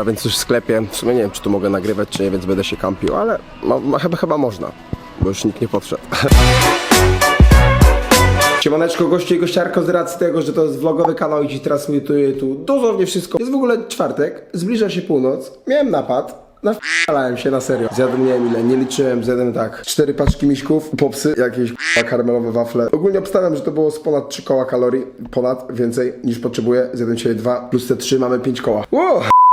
A więc już w sklepie, w sumie nie wiem czy tu mogę nagrywać czy nie, więc będę się kampił, ale ma, ma, chyba, chyba można, bo już nikt nie podszedł. Siemaneczko, goście i gościarko z racji tego, że to jest vlogowy kanał i ci transmituję tu dosłownie wszystko. Jest w ogóle czwartek, zbliża się północ, miałem napad, Nalałem się na serio. Zjadłem nie wiem ile, nie liczyłem, zjadłem tak. Cztery paczki miśków, popsy, jakieś k***a, karmelowe wafle. Ogólnie obstawiam, że to było z ponad 3 koła kalorii. Ponad, więcej niż potrzebuję. Zjadłem dzisiaj dwa, plus te trzy mamy 5 koła.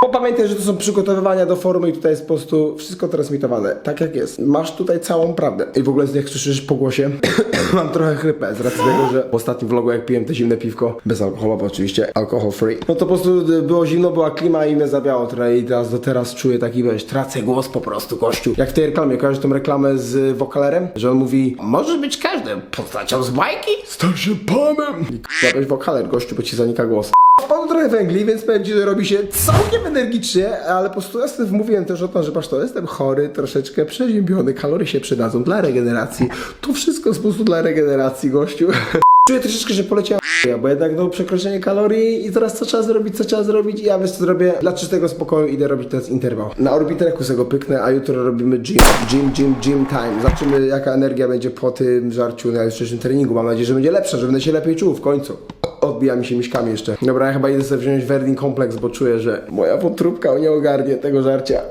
Bo pamiętaj, że to są przygotowywania do formy i tutaj jest po prostu wszystko transmitowane, tak jak jest. Masz tutaj całą prawdę. I w ogóle jak słyszysz po głosie, mam trochę chrypę z racji tego, że w ostatnim vlogu jak piłem te zimne piwko, bezalkoholowe oczywiście, alkohol free, no to po prostu było zimno, była klima i mnie zabiało trochę i teraz do teraz czuję taki, wiesz, tracę głos po prostu, gościu. Jak w tej reklamie, kojarzysz tą reklamę z wokalerem? Że on mówi, może być każdym postacią z bajki? Stal się panem! I k***a, wokaler, gościu, bo ci zanika głos. Wpadł trochę węgli, więc powiem ci, że robi się całkiem energicznie, ale po prostu ja sobie mówiłem też o tym, że patrz to, jestem chory, troszeczkę przeziębiony, kalorie się przydadzą dla regeneracji. To wszystko jest po prostu dla regeneracji, gościu. Czuję troszeczkę, że poleciałem bo jednak no przekroczenie kalorii i teraz co trzeba zrobić, co trzeba zrobić i ja wiesz co zrobię, dla czystego spokoju idę robić teraz interwał. Na orbitreku sobie go pyknę, a jutro robimy gym, gym, gym, gym time. Zobaczymy jaka energia będzie po tym żarciu na jutrzejszym treningu. Mam nadzieję, że będzie lepsza, że będę się lepiej czuł w końcu. Odbija mi się miśkami jeszcze. Dobra, ja chyba idę sobie wziąć Verdin Complex, bo czuję, że moja wątróbka nie ogarnie tego żarcia.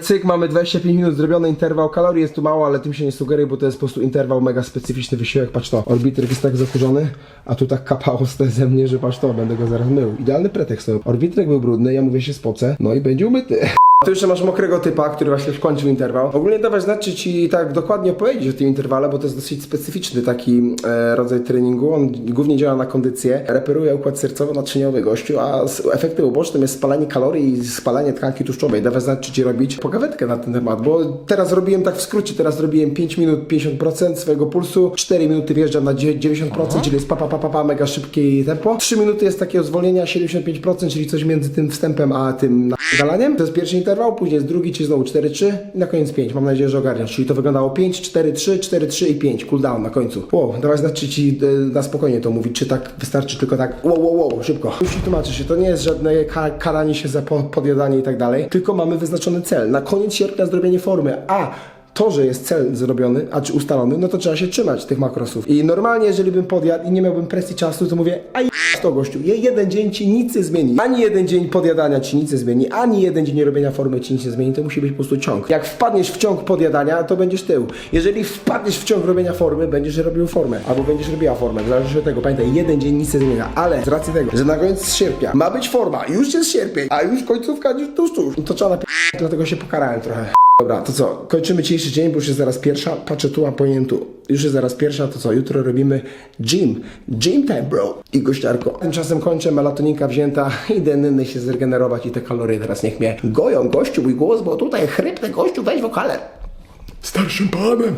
Cyk, mamy 25 minut zrobiony interwał. Kalorii jest tu mało, ale tym się nie sugeruję, bo to jest po prostu interwał mega specyficzny wysiłek. Patrz to, orbiter jest tak zakurzony, a tu tak kapało ze mnie, że patrz to, będę go zaraz mył. Idealny pretekst. Orbiter był brudny, ja mówię się spocę, no i będzie umyty. Tu jeszcze masz mokrego typa, który właśnie skończył interwał. Ogólnie dawać znać, czy ci tak dokładnie opowiedzieć o tym interwale, bo to jest dosyć specyficzny taki e, rodzaj treningu. On głównie działa na kondycję, reperuje układ sercowo-naczyniowy gościu, a z efektem ubocznym jest spalanie kalorii i spalanie tkanki tłuszczowej. Dawać znać, czy ci robić pogawetkę na ten temat, bo teraz robiłem tak w skrócie, teraz robiłem 5 minut 50% swojego pulsu, 4 minuty wjeżdżam na 90%, czyli jest pa, pa, pa, mega szybkie tempo. 3 minuty jest takiego zwolnienia 75%, czyli coś między tym wstępem a tym nadalaniem. To jest pierwszy interwał, później jest drugi, znowu 4-3 i na koniec 5. Mam nadzieję, że ogarniasz. Czyli to wyglądało 5, 4, 3, 4, 3 i 5. Cooldown na końcu. Wow, dawaj znać, czy ci e, na spokojnie to mówić, czy tak wystarczy tylko tak wow, wow, wow, szybko. Już ci tłumaczę się, to nie jest żadne ka karanie się za po podjadanie i tak dalej, tylko mamy wyznaczony cel. Na koniec sierpnia zrobienie formy, a to, że jest cel zrobiony, a czy ustalony, no to trzeba się trzymać tych makrosów. I normalnie, jeżeli bym podjadł i nie miałbym presji czasu, to mówię, a to gościu, je- jeden dzień ci nic nie zmieni. Ani jeden dzień podjadania ci nic nie zmieni, ani jeden dzień robienia formy ci nic nie zmieni, to musi być po prostu ciąg. Jak wpadniesz w ciąg podjadania, to będziesz tył. Jeżeli wpadniesz w ciąg robienia formy, będziesz robił formę, albo będziesz robiła formę, zależności od tego. Pamiętaj, jeden dzień nic nie zmienia, ale z racji tego, że na koniec sierpnia ma być forma, już jest sierpień, a już końcówka, już tuż, tuż, to trzeba na dlatego się pokarałem trochę. Dobra, to co? Kończymy dzisiejszy dzień, bo już jest zaraz pierwsza. Patrzę tu, a powinienem tu. Już jest zaraz pierwsza, to co? Jutro robimy gym. Gym time, bro. I gościarko. Tymczasem kończę, melatoninka wzięta. Idę nyny się zregenerować i te kalorie teraz niech mnie goją. Gościu, mój głos, bo tutaj chrypny gościu, weź wokaler. Starszym panem.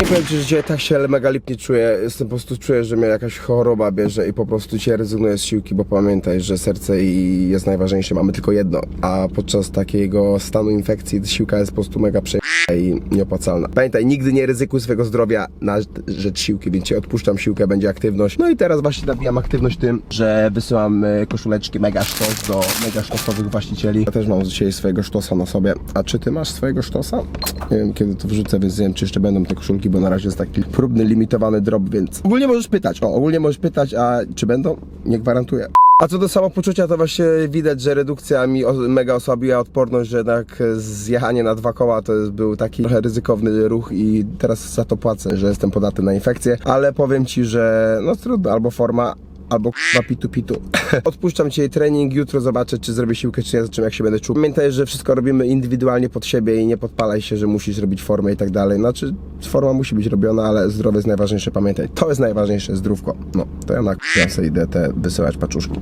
Nie powiem ci, że dzisiaj tak się mega lipnie czuję. Jestem po prostu czuję, że mnie jakaś choroba bierze i po prostu cię rezygnuję z siłki, bo pamiętaj, że serce i jest najważniejsze, mamy tylko jedno. A podczas takiego stanu infekcji siłka jest po prostu mega prze i nieopłacalna. Pamiętaj, nigdy nie ryzykuj swojego zdrowia na rzecz siłki, więc ci odpuszczam siłkę, będzie aktywność. No i teraz właśnie nabijam aktywność tym, że wysyłam e, koszuleczki mega sztos do mega sztosowych właścicieli. Ja też mam dzisiaj swojego sztosa na sobie. A czy ty masz swojego sztosa? Nie wiem kiedy to wrzucę, więc nie wiem czy jeszcze będą te koszulki, bo na razie jest taki próbny, limitowany drop, więc ogólnie możesz pytać. O, ogólnie możesz pytać, a czy będą? Nie gwarantuję. A co do samopoczucia, to właśnie widać, że redukcja mi mega osłabiła odporność, że jednak zjechanie na dwa koła to jest, był taki trochę ryzykowny ruch i teraz za to płacę, że jestem podatny na infekcję, ale powiem Ci, że no trudno, albo forma, albo k***a pitu pitu. Odpuszczam dzisiaj trening, jutro zobaczę, czy zrobię siłkę, czy nie, zobaczymy jak się będę czuł. Pamiętaj, że wszystko robimy indywidualnie pod siebie i nie podpalaj się, że musisz robić formę i tak dalej. Znaczy, forma musi być robiona, ale zdrowie jest najważniejsze, pamiętaj. To jest najważniejsze, zdrówko. No, to ja na k***a idę te wysyłać paczuszki.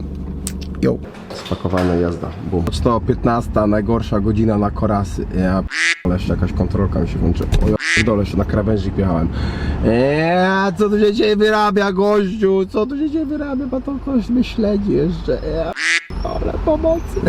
Jo. Spakowane jazda. Bum. To 15, najgorsza godzina na korasy. Ja p***le, jeszcze jakaś kontrolka mi się włączy. Dole się na krawężnik jechałem. Eee, co tu się dzisiaj wyrabia, gościu? Co tu się dzisiaj wyrabia? Bo to ktoś mnie śledzi jeszcze. Ja ale pomocy.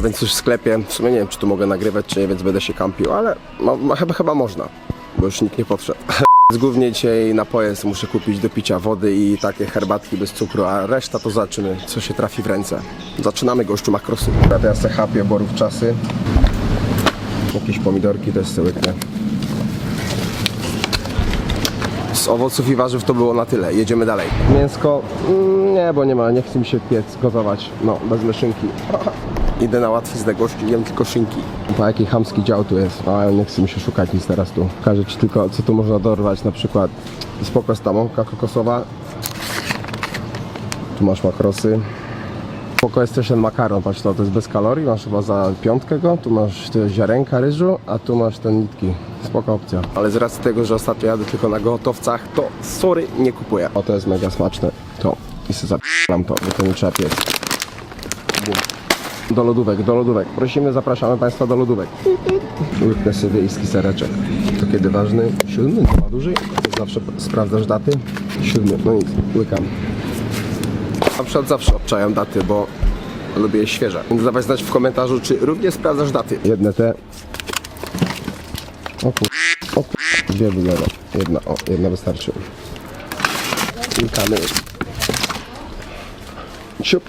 A więc już w sklepie, w sumie nie wiem czy tu mogę nagrywać czy nie, więc będę się kampił, ale chyba, chyba można, bo już nikt nie podszedł. Głównie dzisiaj napoje muszę kupić do picia wody i takie herbatki bez cukru, a reszta to zobaczymy, co się trafi w ręce. Zaczynamy gościu makrosy. Ja se chapię borów czasy. Jakieś pomidorki też sobie łyknę. Z owoców i warzyw to było na tyle. Jedziemy dalej. Mięsko? Mm, nie, bo nie ma, nie chce mi się piec, gotować. No, bez szynki. Idę na łatwiznę gościu, jem tylko szynki. Po jaki chamski dział tu jest. A nie chce mi się szukać nic teraz tu. Pokażę ci tylko, co tu można dorwać. Na przykład spoko jest ta mąka kokosowa. Tu masz makrosy. Spoko jest też ten makaron, patrz to, to jest bez kalorii, masz chyba za piątkę go, tu masz te ziarenka ryżu, a tu masz te nitki. Spoko opcja. Ale z racji tego, że ostatnio jadę tylko na gotowcach, to sorry, nie kupuję. O, to jest mega smaczne. To. I sobie zapam to, bo to nie trzeba piec. Do lodówek, do lodówek. Prosimy, zapraszamy Państwa do lodówek. Łyknę sobie wiejski sereczek. To kiedy ważny? Siódmy? Ma dłużej? Zawsze sprawdzasz daty? Siódmy, no nic, łykam. Na przykład zawsze obczajam daty, bo lubię je świeże. Więc dawaj znać w komentarzu, czy również sprawdzasz daty. Jedne te. O kur... O kur... Dwie wygląda. Jedna, o, jedna wystarczy. Klikamy. Siup.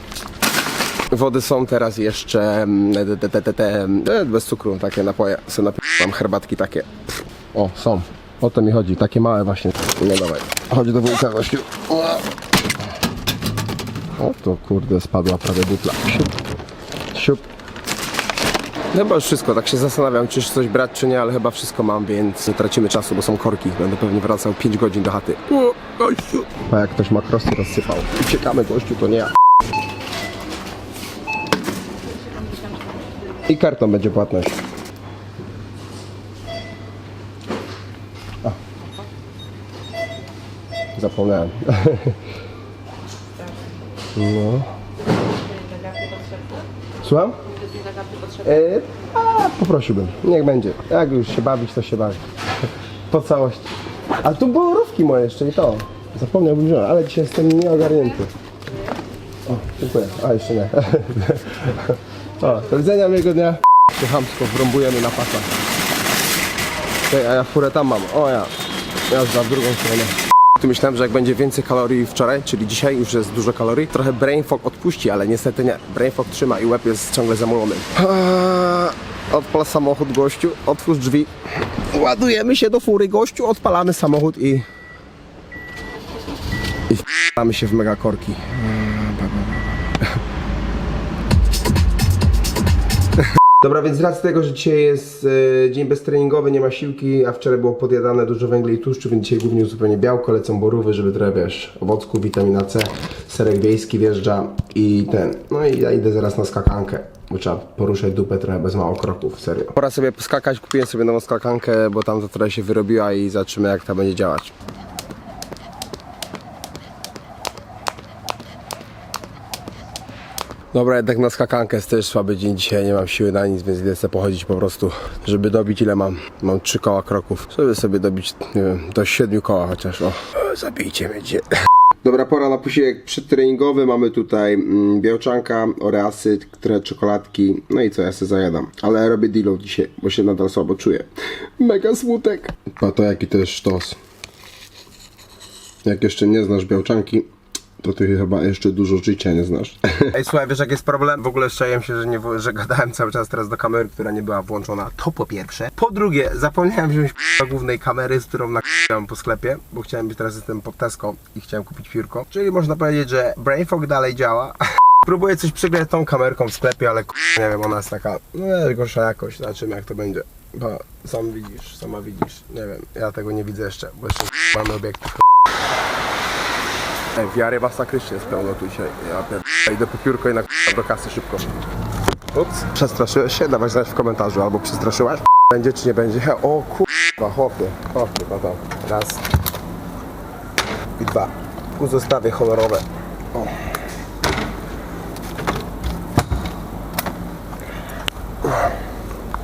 Wody są teraz jeszcze mm, te, te, te, te, te, bez cukru, takie napoje. Sobie napiłam herbatki takie. O, są. O to mi chodzi, takie małe właśnie. No dawaj. Chodź do wujka gościu. O. To kurde, spadła prawie butla. Siup. Siup. Chyba już wszystko, tak się zastanawiam, czy coś brać, czy nie, ale chyba wszystko mam, więc nie tracimy czasu, bo są korki. Będę pewnie wracał 5 godzin do chaty. O, gościu. A jak ktoś makrosy rozsypał. Uciekamy, gościu, to nie ja. I kartą będzie płatność. Zapomniałem. No. Słucham? E, a, poprosiłbym. Niech będzie. Jak już się bawić, to się bawi. Po całości. A tu były rówki moje jeszcze i to. Zapomniałbym wziąć, ale dzisiaj jestem nieogarnięty. O, dziękuję. A, jeszcze nie. O, do widzenia, miłego dnia. Się chamsko wrąbujemy na pasa. Ej, a ja furę tam mam. O ja. Jazda w drugą stronę. Tu myślałem, że jak będzie więcej kalorii wczoraj, czyli dzisiaj już jest dużo kalorii, trochę brain fog odpuści, ale niestety nie. Brain fog trzyma i łeb jest ciągle zamulony. Eee, Odpal samochód gościu, otwórz drzwi. Ładujemy się do fury gościu, odpalamy samochód i... I się w mega Dobra, więc z racji tego, że dzisiaj jest e, dzień beztreningowy, nie ma siłki, a wczoraj było podjadane dużo węgla i tłuszczu, więc dzisiaj głównie zupełnie białko, lecą borówy, żeby trochę, wiesz, owocków, witamina C, serek wiejski wjeżdża i ten. No i ja idę zaraz na skakankę, bo trzeba poruszać dupę trochę bez mało kroków, serio. Pora sobie poskakać, kupiłem sobie nową skakankę, bo tam to trochę się wyrobiła i zobaczymy jak ta będzie działać. Dobra, jednak na skakankę jest też słaby dzień dzisiaj, nie mam siły na nic, więc idę sobie pochodzić po prostu, żeby dobić ile mam. Mam trzy koła kroków, żeby sobie dobić, nie wiem, do siedmiu koła chociaż, o. o zabijcie mnie. Dobra, pora na posiłek przedtreningowy. Mamy tutaj mm, białczanka, oreasy, które czekoladki. No i co, ja sobie zajadam. Ale robię dealów dzisiaj, bo się nadal słabo czuję. Mega smutek. A to jaki to jest sztos. Jak jeszcze nie znasz białczanki, to ty chyba jeszcze dużo życia nie znasz. Ej, słuchaj, wiesz jak jest problem? W ogóle szczęłem się, że, nie, że gadałem cały czas teraz do kamery, która nie była włączona. To po pierwsze. Po drugie, zapomniałem wziąć k***a, głównej kamery, z którą nakręciłem po sklepie, bo chciałem być teraz jestem pod Tesco i chciałem kupić piórko. Czyli można powiedzieć, że Brain Fog dalej działa. Próbuję coś przygrać tą kamerką w sklepie, ale nie wiem, ona jest taka, no gorsza jakość, zobaczymy jak to będzie. Bo sam widzisz, sama widzisz, nie wiem, ja tego nie widzę jeszcze, bo jeszcze mamy obiektyw. Ej, wiary masakrycznie jest pełno tu dzisiaj. Ja pier... Idę po piórko i na do kasy szybko. Ups, przestraszyłeś się? Dawaj znać w komentarzu, albo przestraszyłaś? Będzie czy nie będzie? He, O kurwa, chłopie, chłopie, no raz i dwa. Tu zostawię honorowe. O.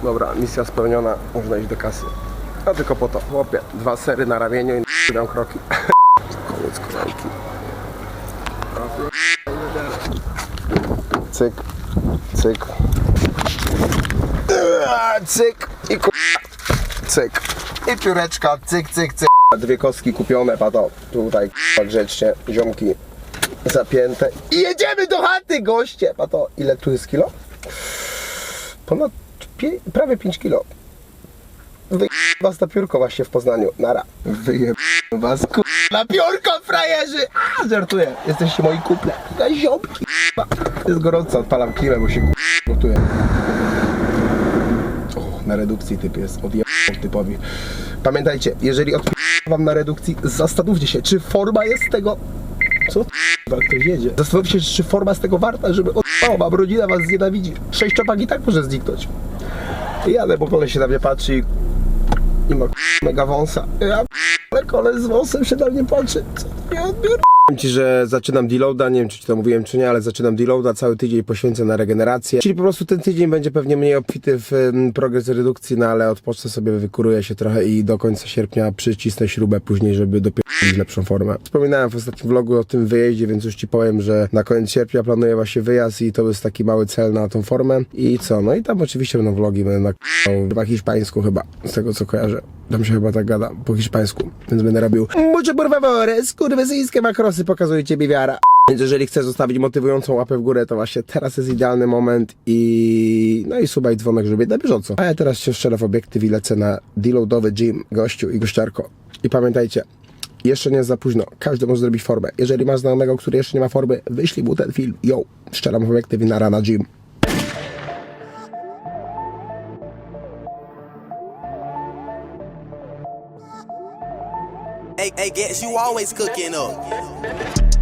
Dobra, misja spełniona, można iść do kasy. A tylko po to, chłopie, dwa sery na ramieniu i dam kroki. Koniec. Cyk, cyk. Cyk i ku... Cyk. I pióreczka, cyk, cyk, cyk. Dwie kostki kupione, pato. Tutaj grzecznie, ziomki zapięte. I jedziemy do chaty, goście! Pato, ile tu jest kilo? Ponad pie... prawie 5 kilo. Wyjeb was na piórko właśnie w Poznaniu. Nara. Wyjeb was ku... na piórko, frajerzy! A, żartuję. Jesteście moi kuple. Na ziomki. Jest gorąco, odpalam klimę, bo się gotuję. O, na redukcji typ jest. Odjeb typowi. Pamiętajcie, jeżeli od wam na redukcji, zastanówcie się, czy forma jest z tego... Co? k***a, Ktoś jedzie. Zastanówcie się, czy forma jest tego warta, żeby odpała, bo rodzina was znienawidzi. Sześciopak i tak może zniknąć. Jadę, bo koleś się na mnie patrzy i i ma mega wąsa. Ja ale koleś z wąsem się na mnie patrzy. Co nie odbiór? Powiem Ci, że zaczynam deloada, nie wiem czy ci to mówiłem czy nie, ale zaczynam deloada, cały tydzień poświęcę na regenerację. Czyli po prostu ten tydzień będzie pewnie mniej obfity w em, progres redukcji, no ale odpocznę sobie, wykuruję się trochę i do końca sierpnia przycisnę śrubę później, żeby dopiero lepszą formę. Wspominałem w ostatnim vlogu o tym wyjeździe, więc już Ci powiem, że na koniec sierpnia planuję właśnie wyjazd i to jest taki mały cel na tą formę. I co? No i tam oczywiście będą vlogi, będę na chyba hiszpańsku chyba, z tego co kojarzę. Tam się chyba tak gada, po hiszpańsku, więc będę robił mucho por favor, skurwysyjskie makrosy pokazuje Ciebie wiara. Więc jeżeli chcesz zostawić motywującą łapę w górę, to właśnie teraz jest idealny moment i no i suba dzwonek, żeby na bieżąco. A ja teraz się szczerę w obiektyw i lecę na deloadowy gym, gościu i gościarko. I pamiętajcie, jeszcze nie jest za późno. Każdy może zrobić formę. Jeżeli masz znajomego, który jeszcze nie ma formy, wyślij mu ten film. Yo, szczeram w obiektyw i na rana gym. Hey, guess you always cooking up.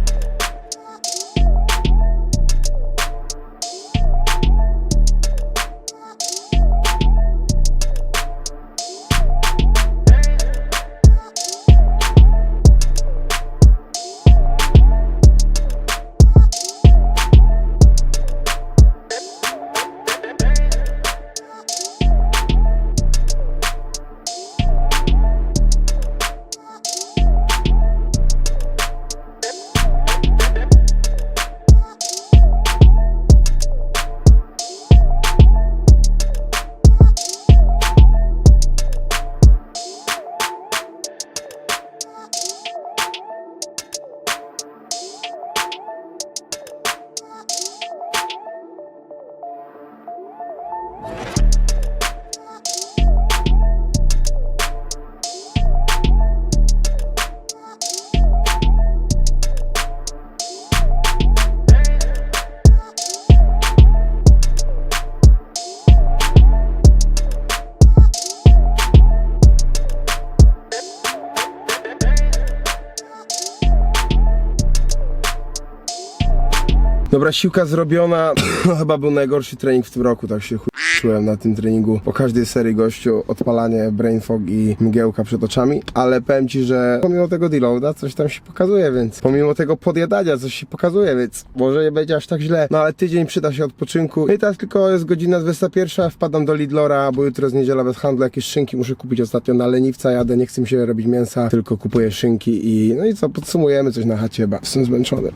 Dobra, siłka zrobiona. No, chyba był najgorszy trening w tym roku, tak się czułem na tym treningu. Po każdej serii gościu odpalanie, brain fog i mgiełka przed oczami, ale powiem ci, że pomimo tego deloada coś tam się pokazuje, więc pomimo tego podjadania coś się pokazuje, więc może nie będzie aż tak źle. No ale tydzień przyda się odpoczynku. No i teraz tylko jest godzina 21, wpadam do Lidlora, bo jutro jest niedziela bez handlu, jakieś szynki muszę kupić ostatnio na leniwca jadę, nie chcę mi się robić mięsa, tylko kupuję szynki i no i co, podsumujemy coś na chacie, jestem zmęczony.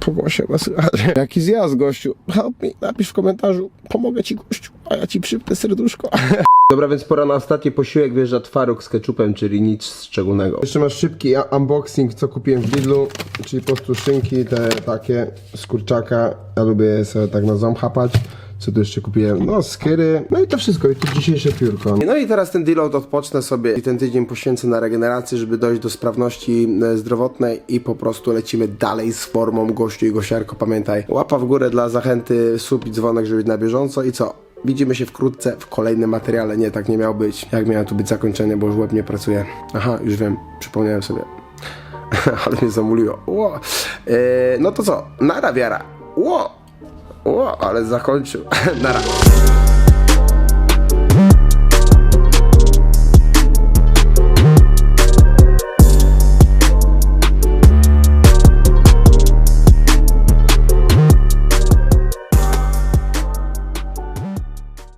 Po głosie chyba słychać. Jaki zjazd, gościu. Help me, napisz w komentarzu. Pomogę ci, gościu, a ja ci przypnę serduszko. Dobra, więc pora na ostatni posiłek. Wjeżdża twaróg z ketchupem, czyli nic szczególnego. Jeszcze masz szybki unboxing, co kupiłem w Lidlu, czyli po prostu szynki, te takie z kurczaka. Ja lubię je sobie tak na ząb chapać. Co tu jeszcze kupiłem? No, skyry. No i to wszystko. I to dzisiejsze piórko. No i teraz ten deload odpocznę sobie i ten tydzień poświęcę na regenerację, żeby dojść do sprawności e, zdrowotnej i po prostu lecimy dalej z formą gościu i gościarko. Pamiętaj, łapa w górę dla zachęty, sub i dzwonek, żeby być na bieżąco i co? Widzimy się wkrótce w kolejnym materiale. Nie, tak nie miał być. Jak miało tu być zakończenie, bo już łeb nie pracuje. Aha, już wiem, przypomniałem sobie. Ale mnie zamuliło. Ło. E, no to co? Nara wiara. Ło. Ło, ale zakończył. Nara.